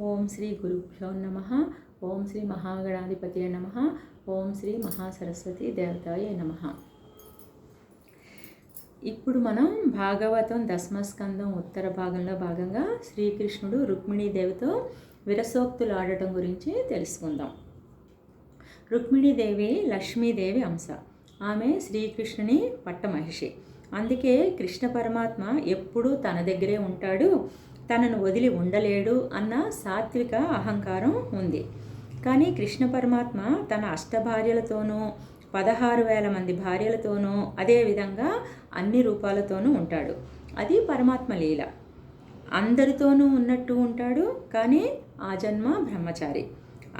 ఓం శ్రీ గురుభ్యో నమ. ఓం శ్రీ మహాగణాధిపతి నమ. ఓం శ్రీ మహాసరస్వతి దేవతాయ నమ. ఇప్పుడు మనం భాగవతం దశమస్కందం ఉత్తర భాగంలో భాగంగా శ్రీకృష్ణుడు రుక్మిణీదేవితో విరసోక్తులు ఆడటం గురించి తెలుసుకుందాం. రుక్మిణీదేవి లక్ష్మీదేవి అంశ. ఆమె శ్రీకృష్ణుని పట్టమహిషి. అందుకే కృష్ణ పరమాత్మ ఎప్పుడూ తన దగ్గరే ఉంటాడు. తనను వదిలి ఉండలేడు అన్న సాత్విక అహంకారం ఉంది. కానీ కృష్ణ పరమాత్మ తన అష్టభార్యలతోనూ పదహారు వేల మంది భార్యలతోనూ అదేవిధంగా అన్ని రూపాలతోనూ ఉంటాడు. అది పరమాత్మ లీల. అందరితోనూ ఉన్నట్టు ఉంటాడు కానీ ఆ జన్మ బ్రహ్మచారి.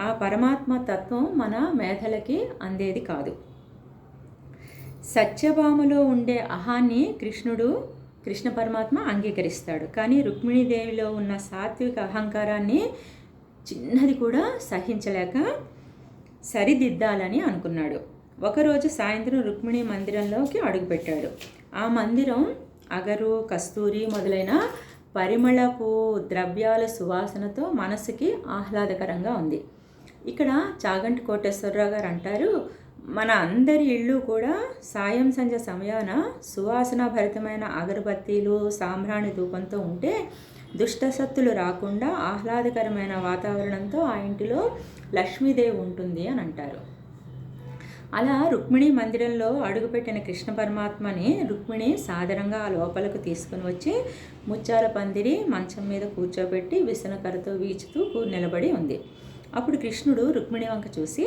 ఆ పరమాత్మ తత్వం మన మేధలకి అందేది కాదు. సత్యభామలో ఉండే అహాన్ని కృష్ణుడు కృష్ణ పరమాత్మ అంగీకరిస్తాడు. కానీ రుక్మిణీదేవిలో ఉన్న సాత్విక అహంకారాన్ని చిన్నది కూడా సహించలేక సరిదిద్దాలని అనుకున్నాడు. ఒకరోజు సాయంత్రం రుక్మిణి మందిరంలోకి అడుగుపెట్టాడు. ఆ మందిరం అగరు కస్తూరి మొదలైన పరిమళపు ద్రవ్యాల సువాసనతో మనసుకి ఆహ్లాదకరంగా ఉంది. ఇక్కడ చాగంటి కోటేశ్వరరావు గారు అంటారు మన అందరి ఇళ్ళు కూడా సాయం సంధ్య సమయాన సువాసన భరితమైన అగరబత్తీలు సాంబ్రాణి ధూపంతో ఉంటే దుష్టశక్తులు రాకుండా ఆహ్లాదకరమైన వాతావరణంతో ఆ ఇంటిలో లక్ష్మీదేవి ఉంటుంది అని అంటారు. అలా రుక్మిణి మందిరంలో అడుగుపెట్టిన కృష్ణ పరమాత్మని రుక్మిణి సాధారణంగా ఆ లోపలకు తీసుకుని వచ్చి ముత్యాల పందిరి మంచం మీద కూర్చోబెట్టి విసనకరతో వీచుతూ నిలబడి ఉంది. అప్పుడు కృష్ణుడు రుక్మిణి వంక చూసి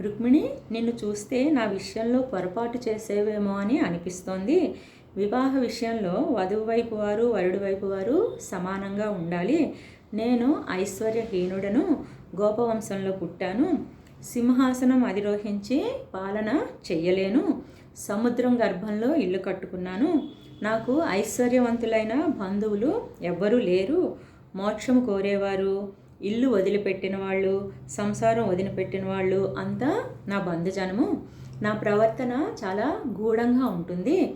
రుక్మిణి నిన్ను చూస్తే నా విషయంలో పొరపాటు చేసేవేమో అని అనిపిస్తోంది. వివాహ విషయంలో వధువు వైపు వారు వరుడు వైపు వారు సమానంగా ఉండాలి. నేను ఐశ్వర్యహీనుడను గోపవంశంలో పుట్టాను. సింహాసనం అధిరోహించి పాలన చెయ్యలేను. సముద్రం గర్భంలో ఇల్లు కట్టుకున్నాను. నాకు ఐశ్వర్యవంతులైన బంధువులు ఎవ్వరూ లేరు. మోక్షం కోరేవారు ఇల్లు వదిలిపెట్టిన వాళ్ళు సంసారం వదిలిపెట్టిన వాళ్ళు అంతా నా బంధుజనము. నా ప్రవర్తన చాలా గూఢంగా ఉంటుంది.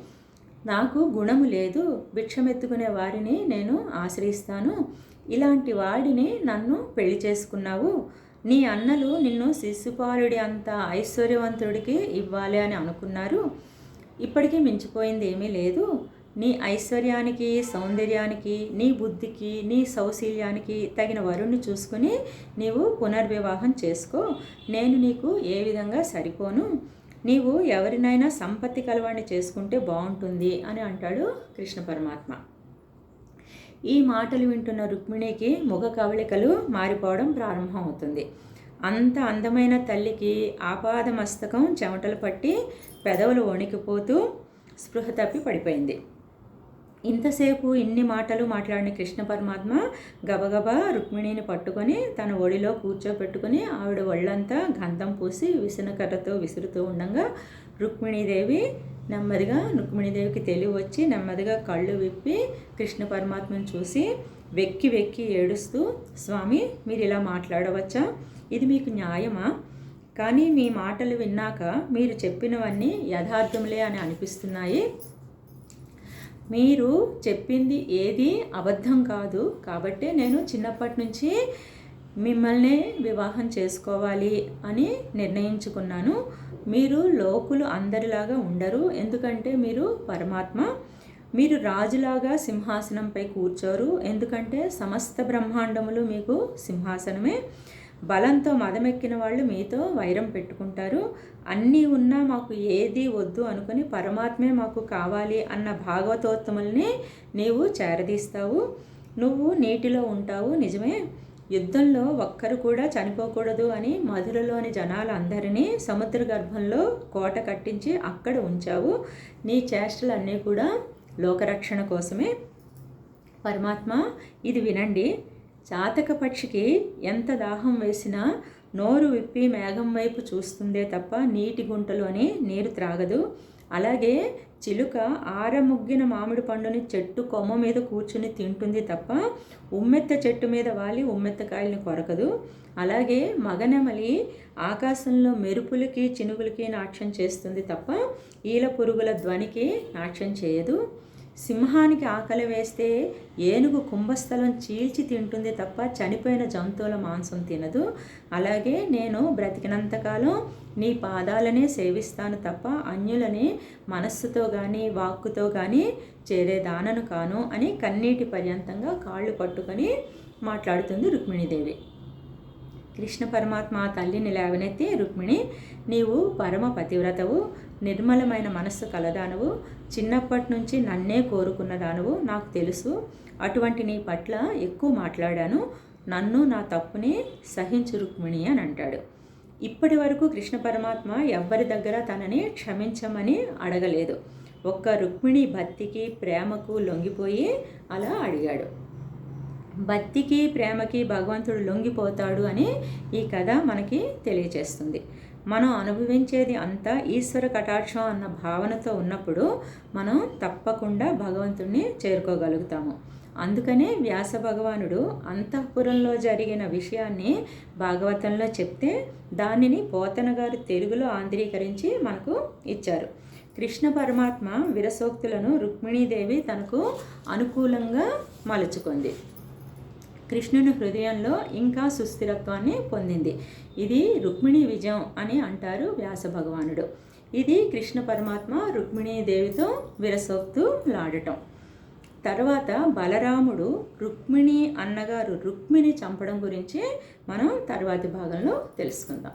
నాకు గుణము లేదు. భిక్షమెత్తుకునే వారిని నేను ఆశ్రయిస్తాను. ఇలాంటి వాడిని నన్ను పెళ్ళి చేసుకున్నావు. నీ అన్నలు నిన్ను శిశుపాలుడి అంత ఐశ్వర్యవంతుడికి ఇవ్వాలి అని అనుకున్నారు. ఇప్పటికీ మించిపోయింది ఏమీ లేదు. నీ ఐశ్వర్యానికి సౌందర్యానికి నీ బుద్ధికి నీ సౌశీల్యానికి తగిన వరుణ్ణి చూసుకుని నీవు పునర్వివాహం చేసుకో. నేను నీకు ఏ విధంగా సరిపోను? నీవు ఎవరినైనా సంపత్తి కలవాణ్ణి చేసుకుంటే బాగుంటుంది అని అంటాడు కృష్ణ పరమాత్మ. ఈ మాటలు వింటున్న రుక్మిణికి ముఖ కవళికలు మారిపోవడం ప్రారంభమవుతుంది. అంత అందమైన తల్లికి ఆపాద మస్తకం చెమటలు పట్టి పెదవులు వణికిపోతూ స్పృహ తప్పి పడిపోయింది. ఇంతసేపు ఇన్ని మాటలు మాట్లాడిన కృష్ణ పరమాత్మ గబగబా రుక్మిణిని పట్టుకొని తన ఒడిలో కూర్చోపెట్టుకుని ఆవిడ ఒళ్ళంతా గంధం పూసి విసనకర్రతో విసురుతూ ఉండగా రుక్మిణీదేవి నెమ్మదిగా రుక్మిణీదేవికి తెలివి వచ్చి నెమ్మదిగా కళ్ళు విప్పి కృష్ణ పరమాత్మను చూసి వెక్కి వెక్కి ఏడుస్తూ స్వామి మీరు ఇలా మాట్లాడవచ్చా? ఇది మీకు న్యాయమా? కానీ మీ మాటలు విన్నాక మీరు చెప్పినవన్నీ యథార్థములే అని అనిపిస్తున్నాయి. మీరు చెప్పింది ఏది అబద్ధం కాదు. కాబట్టే నేను చిన్నప్పటి నుంచి మిమ్మల్ని వివాహం చేసుకోవాలి అని నిర్ణయించుకున్నాను. మీరు లోకులు అందరిలాగా ఉండరు. ఎందుకంటే మీరు పరమాత్మ. మీరు రాజులాగా సింహాసనంపై కూర్చోరు. ఎందుకంటే సమస్త బ్రహ్మాండములు మీకు సింహాసనమే. బలంతో మదమెక్కిన వాళ్ళు మీతో వైరం పెట్టుకుంటారు. అన్నీ ఉన్నా మాకు ఏది వద్దు అనుకుని పరమాత్మే మాకు కావాలి అన్న భాగవతోత్తముల్ని నీవు చేరదీస్తావు. నువ్వు నీటిలో ఉంటావు. నిజమే. యుద్ధంలో ఒక్కరు కూడా చనిపోకూడదు అని మధురలోని జనాలందరినీ సముద్ర గర్భంలో కోట కట్టించి అక్కడ ఉంచావు. నీ చేష్టలన్నీ కూడా లోకరక్షణ కోసమే. పరమాత్మ ఇది వినండి. చాతక పక్షికి ఎంత దాహం వేసినా నోరు విప్పి మేఘం వైపు చూస్తుందే తప్ప నీటి గుంటలోని నీరు త్రాగదు. అలాగే చిలుక ఆరముగ్గిన మామిడి పండుని చెట్టు కొమ్మ మీద కూర్చుని తింటుంది తప్ప ఉమ్మెత్త చెట్టు మీద వాలి ఉమ్మెత్తకాయల్ని కొరకదు. అలాగే మగనెమలి ఆకాశంలో మెరుపులకి చినుగులకి నాట్యం చేస్తుంది తప్ప ఈల పురుగుల ధ్వనికి నాట్యం చేయదు. సింహానికి ఆకలి వేస్తే ఏనుగు కుంభస్థలం చీల్చి తింటుంది తప్ప చనిపోయిన జంతువుల మాంసం తినదు. అలాగే నేను బ్రతికినంతకాలం నీ పాదాలనే సేవిస్తాను తప్ప అన్యులని మనస్సుతో కానీ వాక్కుతో కానీ చేరేదానను కాను అని కన్నీటి పర్యంతంగా కాళ్ళు పట్టుకొని మాట్లాడుతుంది రుక్మిణీదేవి. కృష్ణ పరమాత్మ తల్లిని లేవనెత్తి రుక్మిణి నీవు పరమ పతివ్రతవు. నిర్మలమైన మనస్సు కలదానవు. చిన్నప్పటి నుంచి నన్నే కోరుకున్నదానవు. నాకు తెలుసు. అటువంటి నీ పట్ల ఎక్కువ మాట్లాడాను. నన్ను నా తప్పుని సహించు రుక్మిణి అని అంటాడు. ఇప్పటి వరకు కృష్ణ పరమాత్మ ఎవ్వరి దగ్గర తనని క్షమించమని అడగలేదు. ఒక్క రుక్మిణి భక్తికి ప్రేమకు లొంగిపోయి అలా అడిగాడు. భక్తికి ప్రేమకి భగవంతుడు లొంగిపోతాడు అని ఈ కథ మనకి తెలియచేస్తుంది మనం అనుభవించేది అంతా ఈశ్వర కటాక్షం అన్న భావనతో ఉన్నప్పుడు మనం తప్పకుండా భగవంతుణ్ణి చేరుకోగలుగుతాము. అందుకనే వ్యాస భగవానుడు అంతఃపురంలో జరిగిన విషయాన్ని భాగవతంలో చెప్తే దానిని పోతన గారు తెలుగులో ఆంధ్రీకరించి మనకు ఇచ్చారు. కృష్ణ పరమాత్మ విరసోక్తులను రుక్మిణీదేవి తనకు అనుకూలంగా మలుచుకుంది. కృష్ణుని హృదయంలో ఇంకా సుస్థిరత్వాన్ని పొందింది. ఇది రుక్మిణి విజయం అని అంటారు వ్యాస భగవానుడు. ఇది కృష్ణ పరమాత్మ రుక్మిణీదేవితో విరసోక్తు లాడటం. తర్వాత బలరాముడు రుక్మిణి అన్నగారు రుక్మిణి చంపడం గురించి మనం తర్వాతి భాగంలో తెలుసుకుందాం.